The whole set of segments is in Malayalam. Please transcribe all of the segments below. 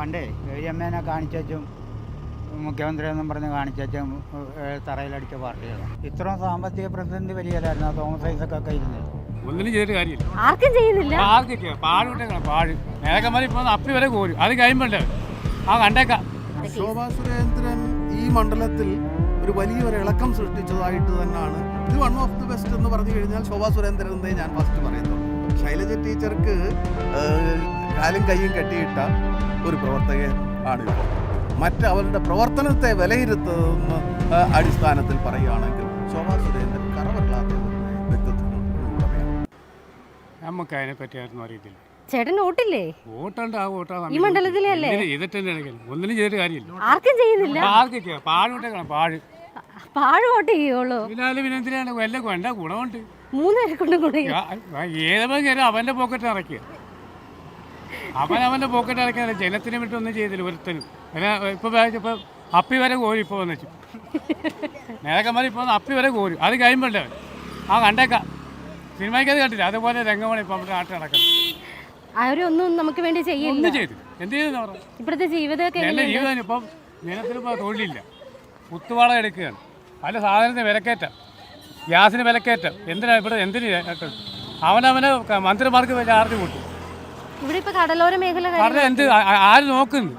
പണ്ടേ ഗൗരിയമ്മേനെ കാണിച്ചും മുഖ്യമന്ത്രി എന്നും പറഞ്ഞ് കാണിച്ചും തറയിലടിച്ച പാർട്ടികളാണ് ഇത്രയും സാമ്പത്തിക പ്രതിസന്ധി വലിയതായിരുന്നു. ആ തോമസ് ഐസക്കൊക്കെ ഇരുന്നത് ഒന്നിനും ചെയ്തിട്ട് കാര്യമില്ല. ആർക്കും ചെയ്യുന്നില്ല? ആർക്കും പാട് വിട്ടേക്കണം പാട്. നേരക്കന്മാർ ഇപ്പോൾ അപ്പി വരെ കോരും. അത് കഴിയുമ്പോണ്ടേ ആ കണ്ടേക്കാം. ശോഭാ സുരേന്ദ്രൻ ഈ മണ്ഡലത്തിൽ ഒരു വലിയൊരു ഇളക്കം സൃഷ്ടിച്ചതായിട്ട് തന്നെയാണ്. ഇത് വൺ ഓഫ് ദി ബെസ്റ്റ് എന്ന് പറഞ്ഞു കഴിഞ്ഞാൽ ശോഭാ സുരേന്ദ്രൻ എന്നേ ഞാൻ ഫസ്റ്റ് പറയുന്നു. ശൈലജ ടീച്ചർക്ക് കാലും കൈയും കെട്ടിയിട്ട ഒരു പ്രവർത്തകൻ ആണ് ഇപ്പോൾ മറ്റ് അവരുടെ പ്രവർത്തനത്തെ വിലയിരുത്തുന്ന അടിസ്ഥാനത്തിൽ പറയുകയാണെങ്കിൽ ശോഭാ സുരേന്ദ്രൻ കറവല്ലാത്ത ഉടമയാണ് നമുക്ക് അതിനെ പറ്റിയായിരുന്നു അറിയത്തില്ല. ചേട്ടൻ വോട്ടില്ലേ? വോട്ടുണ്ട് ആ വോട്ടാ ഈ മണ്ഡലത്തിലെ അല്ലേ? ഇതിട്ടെങ്കിലും ഒന്നിനും ചെയ്തിട്ട് കാര്യമില്ല. ആർക്കും ചെയ്യുന്നില്ല? പാഴ് പാട് പാഴ്. വോട്ട് ചെയ്യുള്ളൂ. വല്ല ഗുണമുണ്ട്. കൊണ്ട് അവന്റെ പോക്കറ്റ് ഇറക്കിയ. അവൻ അവന്റെ പോക്കറ്റ് അടക്കാതെ ജനത്തിന് വിട്ട് ഒന്നും ചെയ്തില്ല ഒരുത്തനും ഇപ്പൊ ഇപ്പൊ അപ്പി വരെ കോരി ഇപ്പൊ വന്നു നേരക്കന്മാർ ഇപ്പൊ വന്ന് അപ്പി വരെ കോരും. അത് കഴിയുമ്പോണ്ടേ ആ കണ്ടേക്കാം. സിനിമയ്ക്ക് അത് കണ്ടില്ല. അതുപോലെ രംഗമാണ് ഇപ്പൊ നമ്മുടെ നാട്ടിൽ നടക്കുന്നത് അവരൊന്നും നമുക്ക് വേണ്ടി ചെയ്യില്ല. ഒന്നും ചെയ്തു എന്ത് ചെയ്തെന്ന് പറഞ്ഞു? ഇപ്പോഴത്തെ ജീവിതമൊക്കെ എന്റെ? ജീവിതം ഇപ്പം ജനത്തിനിപ്പോൾ തൊഴിലില്ല. കുത്തുവാള എടുക്കുകയാണ്. പല സാധനത്തിന് വിലക്കയറ്റം. ഗ്യാസിന് വിലക്കയറ്റം. എന്തിനാ ഇവിടെ എന്തിന്? അവനവന് മന്ത്രിമാർക്ക് ചാർജ് കൂട്ടും. ഇവിടെ ഇപ്പൊ കടലോര മേഖല കാര്യം- എന്ത്? ആര് നോക്കുന്നു?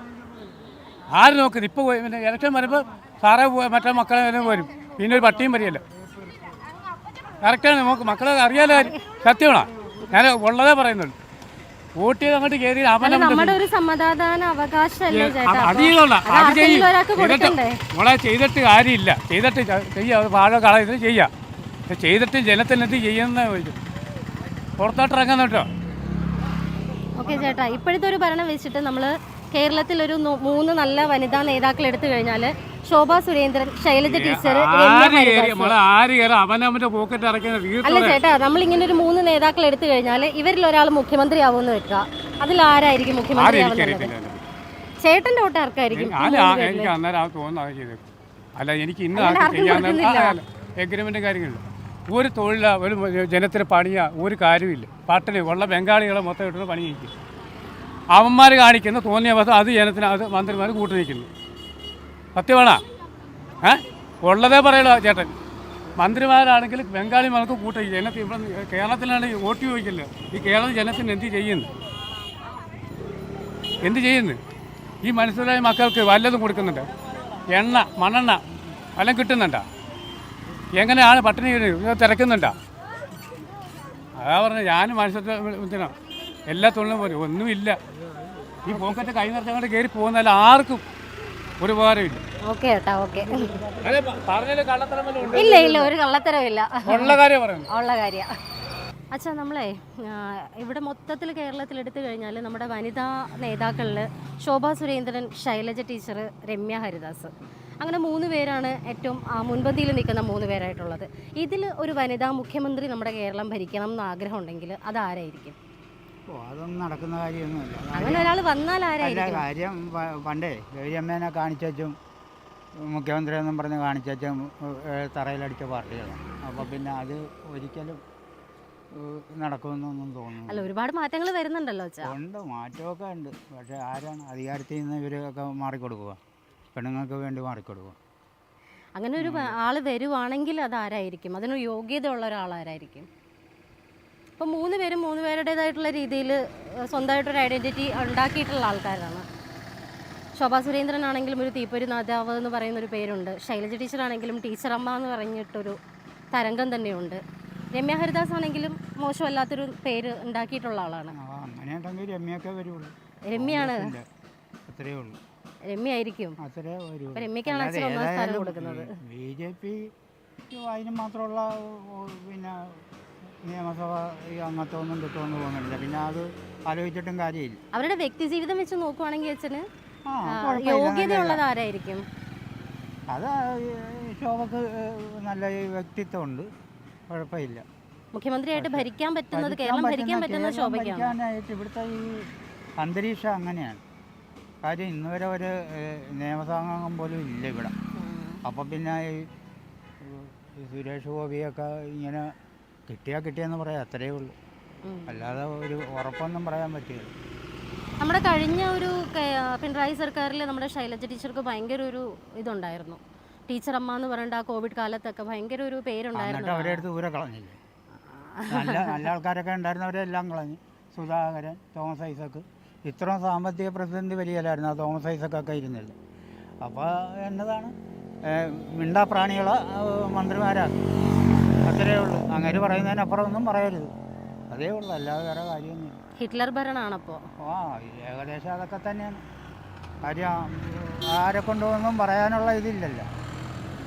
ആര് നോക്കുന്നു? ഇപ്പൊ ഇലക്ഷൻ വരുമ്പോൾ സാറേ മറ്റേ മക്കളെ വരും പിന്നെ ഒരു പട്ടിയും വരികയല്ലോ. കറക്റ്റാണ് നമുക്ക് മക്കളെ അറിയാലോ സത്യമാണോ? ഞാൻ ഉള്ളതേ പറയുന്നുള്ളൂ. വോട്ട് ചെയ്ത് അങ്ങോട്ട് കയറി നമ്മുടെ ഒരു സമ്മതാദാന അവകാശമല്ലേ ചെയ്തിട്ട് കാര്യമില്ല. ചെയ്തിട്ട് ചെയ്യാം. വാഴ കളയത് ചെയ്യാം. ചെയ്തിട്ട് ജനത്തിനെന്ത് ചെയ്യുന്ന ചോദിച്ചു പുറത്തോട്ട് ഇറങ്ങുന്ന കേട്ടോ ഓക്കെ ചേട്ടാ ഇപ്പോഴത്തെ ഒരു ഭരണം വെച്ചിട്ട് നമ്മൾ കേരളത്തിൽ ഒരു മൂന്ന് നല്ല വനിതാ നേതാക്കൾ എടുത്തു കഴിഞ്ഞാൽ ശോഭാ സുരേന്ദ്രൻ ശൈലജ ടീച്ചർ അല്ല ചേട്ടാ നമ്മൾ ഇങ്ങനെ ഒരു മൂന്ന് നേതാക്കൾ എടുത്തു കഴിഞ്ഞാൽ ഇവരിൽ ഒരാൾ മുഖ്യമന്ത്രി ആവുമെന്ന് വെക്കുക. അതിൽ ആരായിരിക്കും മുഖ്യമന്ത്രി ആവുന്നത് ചേട്ടന്റെ വോട്ട് ആർക്കായിരിക്കും അല്ല എനിക്ക് ഇന്ന്. എഗ്രിമെന്റ് കാര്യങ്ങളില്ല ഒരു തൊഴില ഒരു ജനത്തിന് പണിയ ഒരു കാര്യമില്ല പട്ടിണി ഉള്ള ബംഗാളികളെ മൊത്തം ഇട്ടുന്ന പണി ചെയ്യിക്കും. അവന്മാർ കാണിക്കുന്ന തോന്നിയ അവസ്ഥ അത് ജനത്തിന് അത് മന്ത്രിമാർ കൂട്ടി നിൽക്കുന്നു. സത്യമാണോ? ഏ? ഉള്ളതേ പറയുള്ളൂ ചേട്ടൻ? മന്ത്രിമാരാണെങ്കിൽ ബംഗാളിമാർക്ക് കൂട്ടി ജനത്തിൽ ഇവിടെ കേരളത്തിലാണ് വോട്ട് ചോദിക്കില്ല ഈ കേരള ജനത്തിന് എന്ത് ചെയ്യുന്നു? എന്ത് ചെയ്യുന്നു? ഈ മനസ്സിലായ മക്കൾക്ക് വല്ലതും കൊടുക്കുന്നുണ്ട്? എണ്ണ മണ്ണെണ്ണ വല്ലതും കിട്ടുന്നുണ്ടോ? എങ്ങനെയാണ് പട്ടിണി തിരക്കുന്നുണ്ടോ? അതാ പറഞ്ഞു ഞാൻ മനുഷ്യത്തിനാ എല്ലാ തൊഴിലും പോലും ഒന്നുമില്ല. ഈ പോക്കറ്റ് കൈ നിറച്ചങ്ങോട്ട് കയറി പോകുന്നതല്ല ആർക്കും ഒരു ഉപകാരമില്ല. Okay okay. ഇല്ല ഇല്ല ഒരു കള്ളത്തരമില്ല ഉള്ള കാര്യം പറയുന്നു ഉള്ള കാര്യം. അച്ഛാ നമ്മളെ ഇവിടെ മൊത്തത്തിൽ കേരളത്തിൽ എടുത്തു കഴിഞ്ഞാൽ നമ്മുടെ വനിതാ നേതാക്കളിൽ ശോഭാ സുരേന്ദ്രൻ ശൈലജ ടീച്ചർ രമ്യ ഹരിദാസ്. അങ്ങനെ മൂന്ന് പേരാണ് ഏറ്റവും മുൻപന്തിയിൽ നിൽക്കുന്ന മൂന്ന് പേരായിട്ടുള്ളത്. ഇതിൽ ഒരു വനിതാ മുഖ്യമന്ത്രി നമ്മുടെ കേരളം ഭരിക്കണം എന്ന് ആഗ്രഹം ഉണ്ടെങ്കിൽ അതാരായിരിക്കും അതൊന്നും നടക്കുന്ന കാര്യമൊന്നുമില്ല. അങ്ങനെ ഒരാൾ വന്നാൽ ആരായിരിക്കും? കാര്യം പണ്ടേ ഗൗരിയമ്മേനെ കാണിച്ചും മുഖ്യമന്ത്രി എന്നും പറഞ്ഞ് കാണിച്ചും തറയിലടിച്ച പാർട്ടികളാണ്. അപ്പോൾ പിന്നെ അത് ഒരിക്കലും നടക്കുമെന്നൊന്നും തോന്നുന്നു അല്ല ഒരുപാട് മാറ്റങ്ങൾ വരുന്നുണ്ടല്ലോ ഉണ്ട് മാറ്റമൊക്കെ ഉണ്ട്. പക്ഷേ ആരാണ് അധികാരത്തിൽ നിന്ന് ഇവരൊക്കെ മാറിക്കൊടുക്കുക? പെണ്ണുങ്ങൾക്ക് വേണ്ടി മാറിക്കൊടുക്കുക. അങ്ങനെ ഒരു ആൾ ആൾ വരുവാണെങ്കിൽ അത് ആരായിരിക്കും? അതിന് യോഗ്യതയുള്ള ഒരാളാരായിരിക്കും ഇപ്പം മൂന്ന് പേരും മൂന്ന് പേരുടേതായിട്ടുള്ള രീതിയിൽ സ്വന്തമായിട്ടൊരു ഐഡന്റിറ്റി ഉണ്ടാക്കിയിട്ടുള്ള ആൾക്കാരാണ്. ശോഭാ സുരേന്ദ്രൻ ആണെങ്കിലും ഒരു തീപ്പൊരു നാദാവ് എന്ന് പറയുന്ന ഒരു പേരുണ്ട്. ശൈലജ ടീച്ചറാണെങ്കിലും ടീച്ചറമ്മ ടീച്ചർ അമ്മ എന്ന് പറഞ്ഞിട്ടൊരു തരംഗം തന്നെയുണ്ട്. രമ്യ ഹരിദാസ് ആണെങ്കിലും മോശമല്ലാത്തൊരു പേര് ഉണ്ടാക്കിയിട്ടുള്ള ആളാണ്. രമ്യൊക്കെ വരുള്ളൂ. രമ്യാണ്? ഉള്ളൂ. രമ്യ ആയിരിക്കും അത്രേ വരൂ അപ്പൊ രമ്യക്കാണ് അച്ഛൻ ഒന്നാം സ്ഥാനം കൊടുക്കുന്നത്. ബി ജെ പി അതിന് മാത്രമുള്ള പിന്നെ നിയമസഭ ഈ അംഗത്വമൊന്നും കിട്ടുമെന്ന് തോന്നുന്നില്ല പിന്നെ അത് ആലോചിച്ചിട്ടും കാര്യമില്ല. അവരുടെ വ്യക്തി ജീവിതം വെച്ച് നോക്കുവാണെങ്കിൽ അച്ഛന് യോഗ്യതയുള്ളത് ആരായിരിക്കും? അത് ശോഭക്ക് നല്ല വ്യക്തിത്വം വ്യക്തിത്വമുണ്ട്. കുഴപ്പമില്ല. മുഖ്യമന്ത്രിയായിട്ട് ഭരിക്കാൻ പറ്റുന്നത് കേരളം ഭരിക്കാൻ പറ്റുന്ന- പറ്റുന്നത് ശോഭയ്ക്കാണ്? ഭരിക്കാനായിട്ട് ഇവിടുത്തെ ഈ അന്തരീക്ഷം അങ്ങനെയാണ്. കാര്യം ഇന്ന് വരെ ഒരു നിയമസാംഗം പോലും ഇല്ല ഇവിടെ. അപ്പം പിന്നെ ഈ സുരേഷ് ഗോപിയൊക്കെ ഇങ്ങനെ കിട്ടിയാൽ കിട്ടിയെന്ന് പറയാം അത്രയേ ഉള്ളൂ. അല്ലാതെ ഒരു ഉറപ്പൊന്നും പറയാൻ പറ്റില്ല. നമ്മുടെ കഴിഞ്ഞ ഒരു കെ- പിണറായി സർക്കാരിൽ നമ്മുടെ ശൈലജ ടീച്ചർക്ക് ഭയങ്കര ഒരു ഇതുണ്ടായിരുന്നു. ടീച്ചർ അമ്മ എന്ന് പറഞ്ഞിട്ട് ആ കോവിഡ് കാലത്തൊക്കെ ഭയങ്കര ഒരു എന്നിട്ട് പേരുണ്ടായിരുന്നു അവരെ അടുത്ത് ദൂരെ കളഞ്ഞില്ലേ? നല്ല നല്ല ആൾക്കാരൊക്കെ ഉണ്ടായിരുന്നവരെ എല്ലാം കളഞ്ഞു. സുധാകരൻ തോമസ് ഐസക്ക്. ഇത്രയും സാമ്പത്തിക പ്രതിസന്ധി വലിയല്ലായിരുന്നു ആ തോമസ് ഐസക്കൊക്കെ ഇരുന്നില്ല അപ്പോൾ എന്നതാണ്? മിണ്ടാ മിണ്ടാപ്രാണികളെ മന്ത്രിമാരാണ് മന്ത്രിമാരാക്കി അത്രയേ ഉള്ളൂ. അങ്ങനെ പറയുന്നതിനപ്പുറം ഒന്നും പറയരുത്. അതേ ഉള്ളൂ അല്ലാതെ വേറെ കാര്യമൊന്നും ഹിറ്റ്ലർ ഭരണമാണപ്പോൾ ആ ഏകദേശം അതൊക്കെ തന്നെയാണ്. കാര്യം ആരെ കൊണ്ടുവന്നും പറയാനുള്ള ഇതില്ലല്ലോ.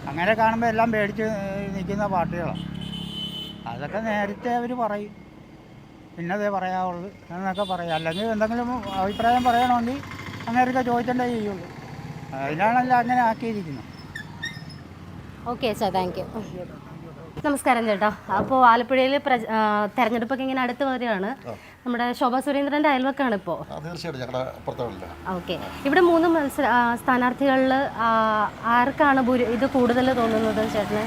അങ്ങനെ കാണുമ്പോൾ എല്ലാം പേടിച്ച് നിൽക്കുന്ന പാർട്ടികളാണ് അതൊക്കെ നേരത്തെ അവർ പറയും. പിന്നതേ പറയാവുള്ളൂ. എന്നൊക്കെ പറയാം. അല്ലെങ്കിൽ എന്തെങ്കിലും അഭിപ്രായം പറയണമെങ്കിൽ അങ്ങനെയൊക്കെ ചോദിച്ചേണ്ടേ ചെയ്യുള്ളൂ. അതിനാണല്ലോ അങ്ങനെ ആക്കിയിരിക്കുന്നത്. Okay sir. Thank you. നമസ്കാരം ചേട്ടാ. അപ്പോൾ ആലപ്പുഴയിൽ തെരഞ്ഞെടുപ്പൊക്കെ ഇങ്ങനെ അടുത്ത് വരികയാണ്. നമ്മുടെ ശോഭാ സുരേന്ദ്രന്റെ അയൽവക്കാണ് ഇപ്പോ. ആ തീർച്ചയായിട്ടും ഞങ്ങളുടെ അപ്പുറത്തുള്ള ഓക്കെ. ഇവിടെ മൂന്ന് മത്സര സ്ഥാനാർത്ഥികളിൽ ആർക്കാണ് ഇത് കൂടുതൽ തോന്നുന്നത് ചേട്ടന്?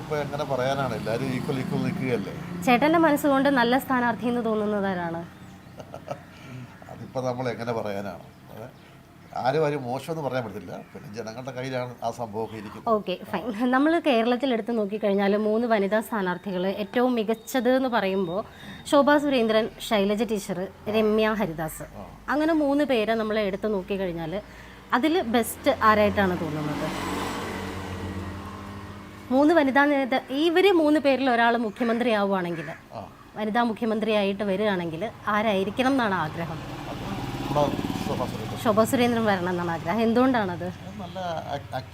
ഇപ്പോൾ എങ്ങനെ പറയാനാണ്? എല്ലാവരും ഈക്വൽ ഈക്വൽ നിൽക്കുകയല്ലേ? ചേട്ടന്റെ മനസ്സുകൊണ്ട് നല്ല സ്ഥാനാർത്ഥി എന്ന് തോന്നുന്നത് ആരാണ്? അതിപ്പോൾ നമ്മൾ എങ്ങനെ പറയാനാണ്? ആരും ആരും മോശമെന്ന് പറയാൻ പറ്റില്ല പിന്നെ ജനങ്ങളുടെ കയ്യിലാണ് ആ സംഭവമൊക്കെ ഇരിക്കുന്നത്. Okay fine. നമ്മൾ കേരളത്തിൽ എടുത്ത് നോക്കിക്കഴിഞ്ഞാൽ മൂന്ന് വനിതാ സ്ഥാനാർത്ഥികൾ ഏറ്റവും മികച്ചത് എന്ന് പറയുമ്പോൾ ശോഭാ സുരേന്ദ്രൻ ശൈലജ ടീച്ചർ രമ്യ ഹരിദാസ്. അങ്ങനെ മൂന്ന് പേരെ നമ്മൾ എടുത്ത് നോക്കിക്കഴിഞ്ഞാൽ അതിൽ ബെസ്റ്റ് ആരായിട്ടാണ് തോന്നുന്നത്? മൂന്ന് വനിതാ നേത ഇവർ മൂന്ന് പേരിൽ ഒരാൾ മുഖ്യമന്ത്രി ആവുകയാണെങ്കിൽ വനിതാ മുഖ്യമന്ത്രി ആയിട്ട് വരികയാണെങ്കിൽ ആരായിരിക്കണം എന്നാണ് ആഗ്രഹം? ശോഭാ സുരേന്ദ്രൻ വരണം എന്നാണ് ആഗ്രഹം. എന്തുകൊണ്ടാണത്? നല്ല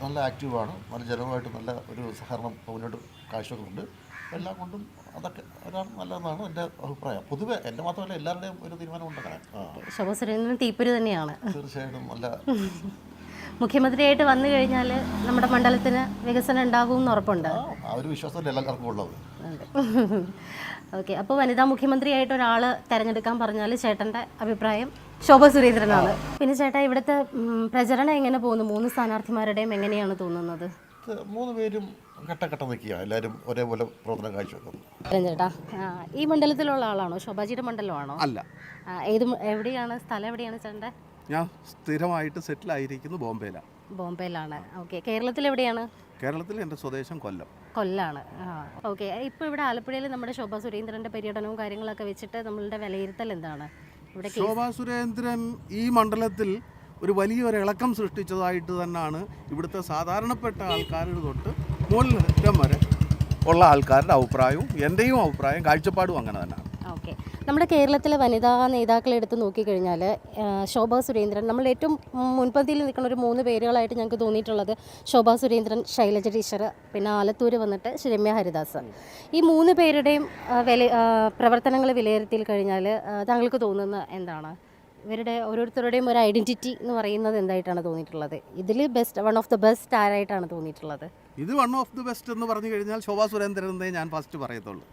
നല്ല ആക്റ്റീവാണ്. നല്ല ജനവുമായിട്ട് നല്ല ഒരു സഹകരണം മുന്നോട്ട് കാഴ്ചവെക്കുന്നുണ്ട്. എല്ലാം കൊണ്ടും അതൊക്കെ ഒരാൾ നല്ലതെന്നാണ് എന്റെ അഭിപ്രായം. പൊതുവെ എന്റെ മാത്രമല്ല എല്ലാവരുടെയും ഒരു തീരുമാനം ഉണ്ടാകാൻ ശോഭ സുരേന്ദ്രൻ തീപ്പൊരു തന്നെയാണ്. തീർച്ചയായിട്ടും നല്ല മുഖ്യമന്ത്രിയായിട്ട് വന്നു കഴിഞ്ഞാൽ നമ്മുടെ മണ്ഡലത്തിന് വികസനം ഉണ്ടാകും എന്ന് ഉറപ്പുണ്ട്. ആ ഒരു എല്ലാവർക്കും ഉള്ളത്? ഓക്കെ അപ്പോൾ വനിതാ മുഖ്യമന്ത്രിയായിട്ട് ഒരാൾ തിരഞ്ഞെടുക്കാൻ പറഞ്ഞാൽ ചേട്ടന്റെ അഭിപ്രായം? ശോഭ സുരേന്ദ്രനാണ്. പിന്നെ ചേട്ടാ ഇവിടുത്തെ പ്രചരണം എങ്ങനെ പോകുന്നു? മൂന്ന് സ്ഥാനാർത്ഥിമാരുടെയും എങ്ങനെയാണ് തോന്നുന്നത്? മൂന്ന് പേരും ഘട്ടഘട്ടം നിൽക്കുക. എല്ലാവരും ഒരേപോലെ പ്രവർത്തനം കാഴ്ചവെക്കുന്നു. ചേട്ടാ ഈ മണ്ഡലത്തിലുള്ള ആളാണോ? ശോഭാജിയുടെ മണ്ഡലമാണോ? അല്ല. ഏത് എവിടെയാണ്? സ്ഥലം എവിടെയാണ് ചേട്ടന്റെ? ഞാൻ സ്ഥിരമായിട്ട് സെറ്റിൽ ആയിരിക്കുന്നു ബോംബെയിലാണ്. ബോംബെയിലാണ് ഓക്കെ. കേരളത്തിൽ എവിടെയാണ്? കേരളത്തിൽ എന്റെ സ്വദേശം കൊല്ലം. കൊല്ലാണ്. ഓക്കെ. ഇപ്പോൾ ഇവിടെ ആലപ്പുഴയിൽ നമ്മുടെ ശോഭ സുരേന്ദ്രന്റെ പര്യടനവും കാര്യങ്ങളൊക്കെ വെച്ചിട്ട് നമ്മളുടെ വിലയിരുത്തൽ എന്താണ്? ശോഭാ സുരേന്ദ്രൻ ഈ മണ്ഡലത്തിൽ ഒരു വലിയൊരു ഇളക്കം സൃഷ്ടിച്ചതായിട്ട് തന്നെയാണ് ഇവിടുത്തെ സാധാരണപ്പെട്ട ആൾക്കാരുടെ തൊട്ട് മുകളിലറ്റം വരെ ഉള്ള ആൾക്കാരുടെ അഭിപ്രായവും എന്റെയും അഭിപ്രായം കാഴ്ചപ്പാടും അങ്ങനെ തന്നെയാണ് നമ്മുടെ കേരളത്തിലെ വനിതാ നേതാക്കളെ എടുത്ത് നോക്കിക്കഴിഞ്ഞാൽ ശോഭ സുരേന്ദ്രൻ നമ്മൾ ഏറ്റവും മുൻപന്തിയിൽ നിൽക്കുന്ന ഒരു മൂന്ന് പേരുകളായിട്ട് ഞങ്ങൾക്ക് തോന്നിയിട്ടുള്ളത് ശോഭ സുരേന്ദ്രൻ ശൈലജ ടീച്ചർ പിന്നെ ആലത്തൂർ വന്നിട്ട് രമ്യ ഹരിദാസ്. ഈ മൂന്ന് പേരുടെയും വില പ്രവർത്തനങ്ങൾ വിലയിരുത്തി കഴിഞ്ഞാൽ താങ്കൾക്ക് തോന്നുന്ന എന്താണ്? ഇവരുടെ ഓരോരുത്തരുടെയും ഒരു ഐഡന്റിറ്റി എന്ന് പറയുന്നത് എന്തായിട്ടാണ് തോന്നിയിട്ടുള്ളത്? ഇതിൽ best one of the best ആരായിട്ടാണ് തോന്നിയിട്ടുള്ളത്? ഇത് വൺ ഓഫ് ദി ബെസ്റ്റ് എന്ന് പറഞ്ഞു കഴിഞ്ഞാൽ ശോഭാ സുരേന്ദ്രൻ എന്നേ ഞാൻ ഫസ്റ്റ് പറയത്തുള്ളൂ.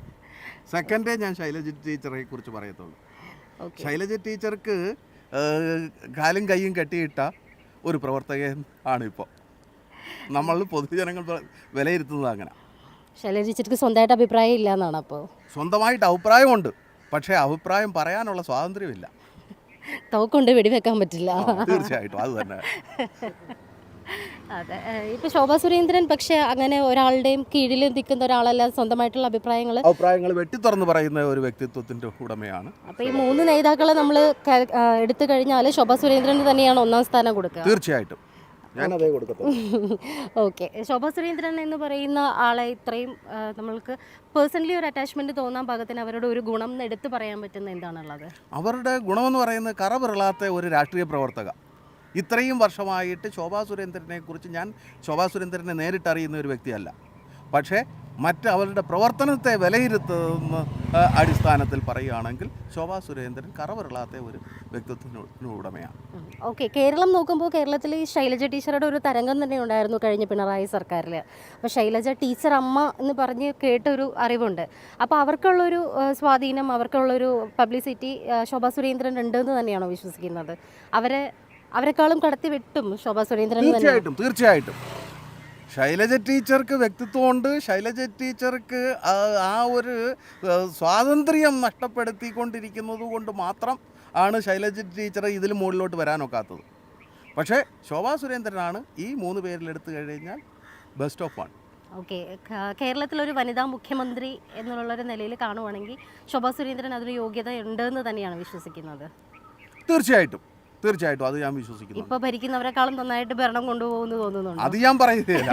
സെക്കൻഡേ ഞാൻ ശൈലജ ടീച്ചറെ കുറിച്ച് പറയത്തുള്ളൂ. ശൈലജ ടീച്ചർക്ക് കാലും കൈയും കെട്ടിയിട്ട ഒരു പ്രവർത്തകൻ ഇപ്പോൾ നമ്മൾ പൊതുജനങ്ങൾ വിലയിരുത്തുന്നത് അങ്ങനെ. ശൈലജ ടീച്ചർക്ക് സ്വന്തമായിട്ട് അഭിപ്രായം ഇല്ല എന്നാണ് അപ്പോൾ സ്വന്തമായിട്ട് അഭിപ്രായമുണ്ട്. പക്ഷേ അഭിപ്രായം പറയാനുള്ള സ്വാതന്ത്ര്യമില്ല. തോക്കൊണ്ട് വെടിവെക്കാൻ പറ്റില്ല. തീർച്ചയായിട്ടും. അത് തന്നെ. അതെ. ഇപ്പൊ ശോഭാ സുരേന്ദ്രൻ പക്ഷെ അങ്ങനെ ഒരാളുടെയും കീഴിൽ നിൽക്കുന്ന ഒരാളല്ല സ്വന്തമായിട്ടുള്ള അഭിപ്രായങ്ങൾ അഭിപ്രായങ്ങൾ വെട്ടിത്തുറന്ന് പറയുന്ന ഒരു വ്യക്തിത്വത്തിന്റെ ഉടമയാണ്. അപ്പൊ ഈ മൂന്ന് നേതാക്കളെ നമ്മൾ എടുത്തു കഴിഞ്ഞാൽ ശോഭാ സുരേന്ദ്രന് തന്നെയാണ് ഒന്നാം സ്ഥാനം കൊടുക്കുക. തീർച്ചയായിട്ടും. ഞാനതേ കൊടുക്കത്തുള്ളൂ. ഓക്കെ. ശോഭാ സുരേന്ദ്രൻ എന്ന് പറയുന്ന ആളെ ഇത്രയും നമ്മൾക്ക് പേഴ്സണലി ഒരു അറ്റാച്ച്മെന്റ് തോന്നാൻ പാകത്തിന് അവരുടെ ഒരു ഗുണം എടുത്തു പറയാൻ പറ്റുന്ന എന്താണുള്ളത്? അവരുടെ ഗുണമെന്ന് പറയുന്നത് കറ പിറളാത്ത ഒരു രാഷ്ട്രീയ പ്രവർത്തക. ഇത്രയും വർഷമായിട്ട് ശോഭാ സുരേന്ദ്രനെ കുറിച്ച് ഞാൻ ശോഭാ സുരേന്ദ്രനെ നേരിട്ട് അറിയുന്ന ഒരു വ്യക്തിയല്ല. പക്ഷേ മറ്റ് അവരുടെ പ്രവർത്തനത്തെ വിലയിരുത്തുന്ന അടിസ്ഥാനത്തിൽ പറയുകയാണെങ്കിൽ ശോഭാ സുരേന്ദ്രൻ കറ ഒരു വ്യക്തിത്വത്തിന് ഉടമയാണ് ഓക്കെ കേരളം നോക്കുമ്പോൾ കേരളത്തിൽ ഈ ശൈലജ ടീച്ചറുടെ ഒരു തരംഗം തന്നെ ഉണ്ടായിരുന്നു കഴിഞ്ഞ പിണറായി സർക്കാരിൽ അപ്പോൾ ശൈലജ ടീച്ചർ അമ്മ എന്ന് പറഞ്ഞ് കേട്ടൊരു അറിവുണ്ട്. അപ്പോൾ അവർക്കുള്ളൊരു സ്വാധീനം അവർക്കുള്ളൊരു പബ്ലിസിറ്റി ശോഭാ സുരേന്ദ്രൻ ഉണ്ട് എന്ന് തന്നെയാണോ വിശ്വസിക്കുന്നത്? അവരെ അവരെക്കാളും കടത്തി വെട്ടും ശോഭാ സുരേന്ദ്രൻ തന്നെ. തീർച്ചയായിട്ടും തീർച്ചയായിട്ടും. ശൈലജ ടീച്ചർക്ക് വ്യക്തിത്വമുണ്ട് ശൈലജ ടീച്ചർക്ക് ആ- ആ ഒരു സ്വാതന്ത്ര്യം നഷ്ടപ്പെടുത്തിക്കൊണ്ടിരിക്കുന്നത് കൊണ്ട് മാത്രം ആണ് ശൈലജ ടീച്ചർ ഇതിൽ മുകളിലോട്ട് വരാനൊക്കാത്തത്. പക്ഷേ ശോഭാ സുരേന്ദ്രനാണ് ഈ മൂന്ന് പേരിലെടുത്തു കഴിഞ്ഞാൽ ബെസ്റ്റ് ഓഫ് വൺ ഓക്കെ. കേരളത്തിലൊരു വനിതാ മുഖ്യമന്ത്രി എന്നുള്ളൊരു നിലയിൽ കാണുവാണെങ്കിൽ ശോഭാ സുരേന്ദ്രൻ അതിന് യോഗ്യത ഉണ്ടെന്ന് തന്നെയാണ് വിശ്വസിക്കുന്നത്. തീർച്ചയായിട്ടും. തീർച്ചയായിട്ടും അത് ഞാൻ വിശ്വസിക്കുന്നു. ഇപ്പൊ ഭരിക്കുന്നവരെക്കാളും നന്നായിട്ട് ഭരണം കൊണ്ടുപോകുന്നു തോന്നുന്നുണ്ട്? അത് ഞാൻ പറയുന്നില്ല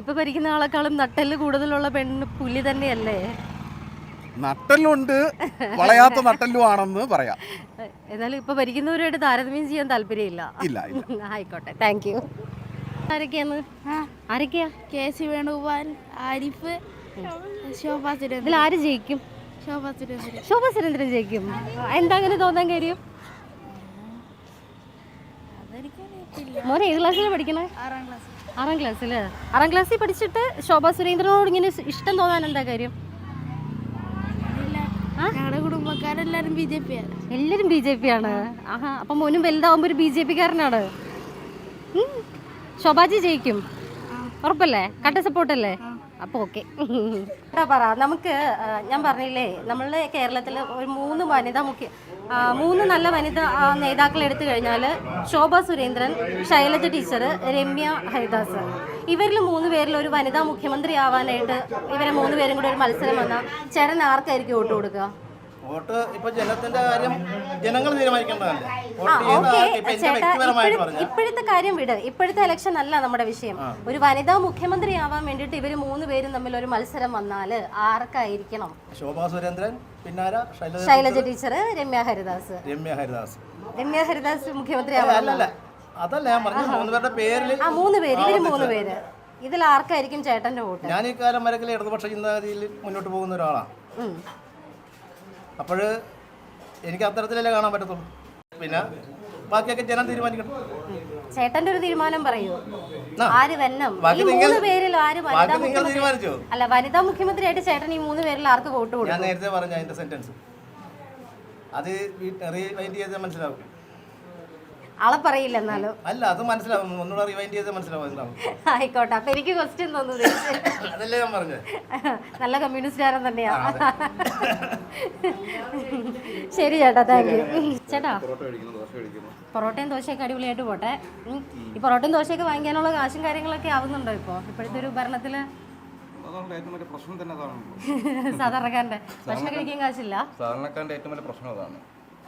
ഇപ്പൊ ഭരിക്കുന്ന ആളെക്കാളും നട്ടെല്ല് കൂടുതലുള്ള പെണ്ണ് പുലി തന്നെയല്ലേ? നട്ടലുണ്ട് വളയാത്ത നട്ടലും ആണെന്ന് പറയാം. എന്നാലും ഇപ്പൊ ഭരിക്കുന്നവരുമായിട്ട് താരതമ്യം ചെയ്യാൻ താല്പര്യമില്ല. ഇല്ല ഇല്ല. ആയിക്കോട്ടെ താങ്ക് യു ആരൊക്കെയാണ്? ആരൊക്കെയാ? കെ സി വേണുഗോപാൽ ആരിഫ് ശോഭ ഇതിൽ ആര് ജയിക്കും? ശോഭ സുരേന്ദ്രൻ ജയിക്കും. എന്താ അങ്ങനെ തോന്നാൻ കാര്യം? മോനെ ഏത് ക്ലാസ്സിലാണ് പഠിക്കണേ? ആറാം ക്ലാസ്. ആറാം ക്ലാസ്സിൽ ആറാം ക്ലാസ്സിൽ പഠിച്ചിട്ട് ശോഭ സുരേന്ദ്രനോട് ഇങ്ങനെ ഇഷ്ടം തോന്നാൻ എന്താ കാര്യം? ഞങ്ങളുടെ കുടുംബക്കാരെല്ലാരും ബി ജെ പി ആണ് എല്ലാരും ബി ജെ പി ആണ് ആഹാ അപ്പൊ മോനും വലുതാവുമ്പോ ഒരു ബി ജെ പിക്കാരനാണ്. ശോഭാജി ജയിക്കും. ഉറപ്പല്ലേ? കട്ട സപ്പോർട്ടല്ലേ അപ്പോൾ ഓക്കെ. പറ നമുക്ക് ഞാൻ പറഞ്ഞില്ലേ നമ്മളുടെ കേരളത്തിൽ ഒരു മൂന്ന് വനിത മുഖ്യ മൂന്ന് നല്ല വനിത നേതാക്കൾ എടുത്തു കഴിഞ്ഞാൽ ശോഭ സുരേന്ദ്രൻ ശൈലജ ടീച്ചർ രമ്യ ഹരിദാസ്. ഇവരിൽ മൂന്ന് പേരിൽ ഒരു വനിതാ മുഖ്യമന്ത്രി ആവാനായിട്ട് ഇവരെ മൂന്ന് പേരും കൂടി ഒരു മത്സരം വന്നാൽ ചേരൻ ആർക്കായിരിക്കും വോട്ട് കൊടുക്കുക വോട്ട് ഇപ്പൊ ജനത്തിന്റെ കാര്യം ജനങ്ങൾ തീരുമാനിക്കേണ്ടതല്ലേ? ആ ഓക്കെ. ചേട്ടാ വ്യക്തിപരമായിട്ട് ഇപ്പോഴത്തെ കാര്യം വിട്. ഇപ്പോഴത്തെ ഇലക്ഷൻ അല്ല നമ്മുടെ വിഷയം. ഒരു വനിതാ മുഖ്യമന്ത്രി ആവാൻ വേണ്ടിയിട്ട് ഇവർ മൂന്ന് പേരും തമ്മിൽ ഒരു മത്സരം വന്നാൽ ആർക്കായിരിക്കണം? ശോഭാ സുരേന്ദ്രൻ പിന്നാര ശൈലജ ടീച്ചർ. രമ്യ ഹരിദാസ്. രമ്യ ഹരിദാസ്. രമ്യ ഹരിദാസ് മുഖ്യമന്ത്രി അല്ലല്ല. അതല്ല ഞാൻ പറഞ്ഞു മൂന്ന് പേരുടെ പേരിൽ ആ മൂന്ന് പേര്. ഇവർ മൂന്ന് പേര്. ഇതിൽ ആർക്കായിരിക്കും ചേട്ടന്റെ വോട്ട്? ഞാൻ ഈ കാലം വരക്കിലെ ഇടതുപക്ഷ ചിന്താഗതിയിൽ മുന്നോട്ട് പോകുന്ന ഒരാളാണ്. അപ്പോൾ എനിക്ക് അത്തരത്തിലല്ലേ കാണാൻ പറ്റത്തുള്ളൂ. പിന്നെ ബാക്കിയൊക്കെ ജനം തീരുമാനിക്കണം. ചേട്ടന്റെ ഒരു തീരുമാനം പറയൂ. ആര് വന്നം? ഈ മൂന്ന് പേരിൽ ആര് വനിതാ മുഖ്യമന്ത്രി അല്ല വനിതാ മുഖ്യമന്ത്രിയായിട്ട് ചേട്ടൻ ഈ മൂന്ന് പേരിൽ ആർക്ക് വോട്ട് ഞാൻ നേരത്തെ പറഞ്ഞ അതിന്റെ സെന്റൻസ് അത് റീവൈൻഡ് ചെയ്താൽ മനസ്സിലാവും. ആളെ പറയില്ല എന്നാലും. അല്ല അത് മനസ്സിലാവും. ഒന്നുകൂടെ റിവൈൻഡ് ചെയ്ത് മനസ്സിലാവും ആയിക്കോട്ടെ. അപ്പൊ എനിക്ക് ക്വസ്റ്റ്യൻ തോന്നുന്നു. അതല്ലേ ഞാൻ പറഞ്ഞത്. നല്ല കമ്മ്യൂണിസ്റ്റുകാരൻ തന്നെയാ. ശരി ചേട്ടാ താങ്ക് യു ചേട്ടാ പൊറോട്ടയും ദോശയൊക്കെ അടിപൊളിയായിട്ട് പോട്ടെ. ഈ പൊറോട്ടയും ദോശയൊക്കെ വാങ്ങിക്കാനുള്ള കാശും കാര്യങ്ങളൊക്കെ ആവുന്നുണ്ടോ ഇപ്പോൾ ഇപ്പോഴത്തെ ഒരു ഭരണത്തിൽ? സാധാരണക്കാരന്റെ ഭക്ഷണം കഴിക്കാൻ കാശില്ല? സാധാരണക്കാരന്റെ ഏറ്റവും വലിയ പ്രശ്നം അതാണ്.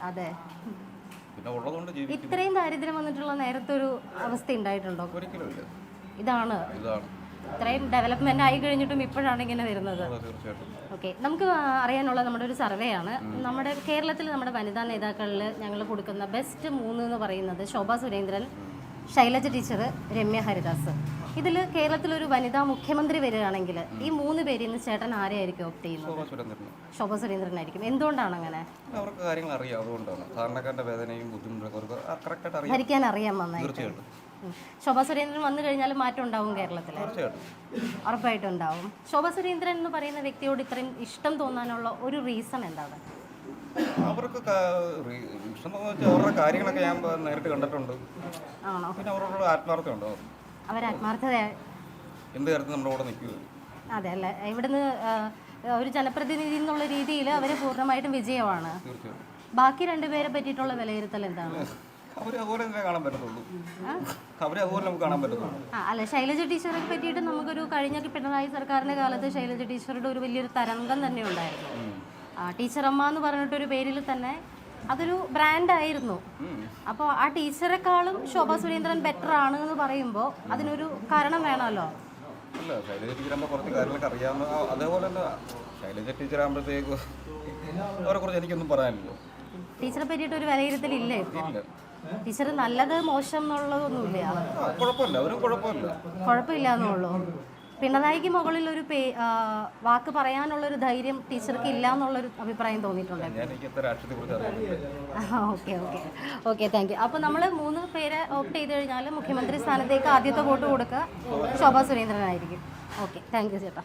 അതെ. പിന്നെ ഉള്ളതുകൊണ്ട് ജീവിക്കും. ഇത്രയും ദാരിദ്ര്യം വന്നിട്ടുള്ള നേരത്തെ ഒരു അവസ്ഥ ഉണ്ടായിട്ടുണ്ടോ? ഇതാണ്. ഇതാണ്. ഇത്രയും ഡെവലപ്മെന്റ് ആയി കഴിഞ്ഞിട്ടും ഇപ്പോഴാണ് ഇങ്ങനെ വരുന്നത്. തീർച്ചയായിട്ടും. ഓക്കെ നമുക്ക് അറിയാനുള്ള നമ്മുടെ ഒരു സർവേ ആണ്. നമ്മുടെ കേരളത്തിൽ നമ്മുടെ വനിതാ നേതാക്കളിൽ ഞങ്ങൾ കൊടുക്കുന്ന ബെസ്റ്റ് മൂന്ന് എന്ന് പറയുന്നത് ശോഭ സുരേന്ദ്രൻ ശൈലജ ടീച്ചർ രമ്യ ഹരിദാസ്. ഇതിൽ കേരളത്തിലൊരു വനിതാ മുഖ്യമന്ത്രി വരികയാണെങ്കിൽ ഈ മൂന്ന് പേരിൽ നിന്ന് ചേട്ടൻ ആരെയായിരിക്കും ഓപ്റ്റ് ചെയ്യുന്നത്? ശോഭാ സുരേന്ദ്രനായിരിക്കും. എന്തുകൊണ്ടാണ് അങ്ങനെ? അവർക്ക് കാര്യങ്ങൾ അറിയാം അതുകൊണ്ടാണ്. സാധാരണക്കാരുടെ വേദനയും ബുദ്ധിമുട്ടും അറിയാം. ഭരിക്കാൻ അറിയാൻ നന്നായിട്ട്. ശോഭ സുരേന്ദ്രൻ വന്നു കഴിഞ്ഞാൽ മാറ്റം ഉണ്ടാവും കേരളത്തിൽ ഉറപ്പായിട്ടും ഉണ്ടാവും. ശോഭ സുരേന്ദ്രൻ എന്ന് പറയുന്ന വ്യക്തിയോട് ഇത്രയും ഇഷ്ടം തോന്നാനുള്ള ഒരു റീസൺ എന്താണ്? അവർക്ക് ഇഷ്ടം വെച്ചാൽ അവരുടെ കാര്യങ്ങളൊക്കെ ഞാൻ നേരിട്ട് കണ്ടിട്ടുണ്ട്. പിന്നെ അവരോട് ആത്മാർത്ഥത ഉണ്ടോ അവർ ആത്മാർത്ഥത എന്ത് കാര്യത്തിൽ നമ്മുടെ കൂടെ നിൽക്കുക അതെ അല്ലേ. ഇവിടുന്ന് ഒരു ജനപ്രതിനിധി എന്നുള്ള രീതിയിൽ അവർ പൂർണമായിട്ടും വിജയമാണ്. ബാക്കി രണ്ടുപേരെ പറ്റിയിട്ടുള്ള വിലയിരുത്തൽ എന്താണ്? അതുപോലെ തന്നെ കാണാൻ പറ്റത്തുള്ളൂ. അവരെ അതുപോലെ നമുക്ക് കാണാൻ പറ്റത്തുള്ളൂ. അല്ല ശൈലജ ടീച്ചറെ പറ്റിയിട്ട് നമുക്കൊരു കഴിഞ്ഞ പിണറായി സർക്കാരിന്റെ കാലത്ത് ശൈലജ ടീച്ചറുടെ ഒരു വലിയൊരു തരംഗം തന്നെ ഉണ്ടായിരുന്നു. ആ ടീച്ചറമ്മ എന്ന് പറഞ്ഞിട്ടൊരു പേരിൽ തന്നെ അതൊരു ബ്രാൻഡായിരുന്നു അപ്പോൾ ആ ടീച്ചറെക്കാളും ശോഭ സുരേന്ദ്രൻ ബെറ്റർ ആണ് എന്ന് പറയുമ്പോൾ അതിനൊരു കാരണം വേണമല്ലോ? അല്ല ശൈലജ ടീച്ചറാകുമ്പോൾ കുറച്ച് കാര്യങ്ങളൊക്കെ അറിയാവുന്ന അതേപോലെ തന്നെ ശൈലജ ടീച്ചറാകുമ്പോഴത്തേക്ക് അവരെ കുറിച്ച് എനിക്കൊന്നും പറയാനില്ല ടീച്ചറെ പറ്റിയിട്ട് ഒരു വിലയിരുത്തലില്ല ഇപ്പോൾ ടീച്ചർ നല്ലത് മോശം എന്നുള്ളതൊന്നുമില്ല. കുഴപ്പമില്ല. അവരും കുഴപ്പമില്ല. കുഴപ്പമില്ല എന്നുള്ളൂ പിണറായിക്ക് മുകളിൽ ഒരു വാക്ക് പറയാനുള്ള ഒരു ധൈര്യം ടീച്ചർക്ക് ഇല്ല എന്നുള്ളൊരു അഭിപ്രായം തോന്നിയിട്ടുണ്ട്? അറിയില്ല. Okay okay. Okay thank you അപ്പോൾ നമ്മൾ മൂന്ന് പേരെ ഓപ്റ്റ് ചെയ്ത് കഴിഞ്ഞാൽ മുഖ്യമന്ത്രി സ്ഥാനത്തേക്ക് ആദ്യത്തെ വോട്ട് കൊടുക്കുക. ശോഭാ സുരേന്ദ്രനായിരിക്കും. ഓക്കെ താങ്ക് യു ചേട്ടാ.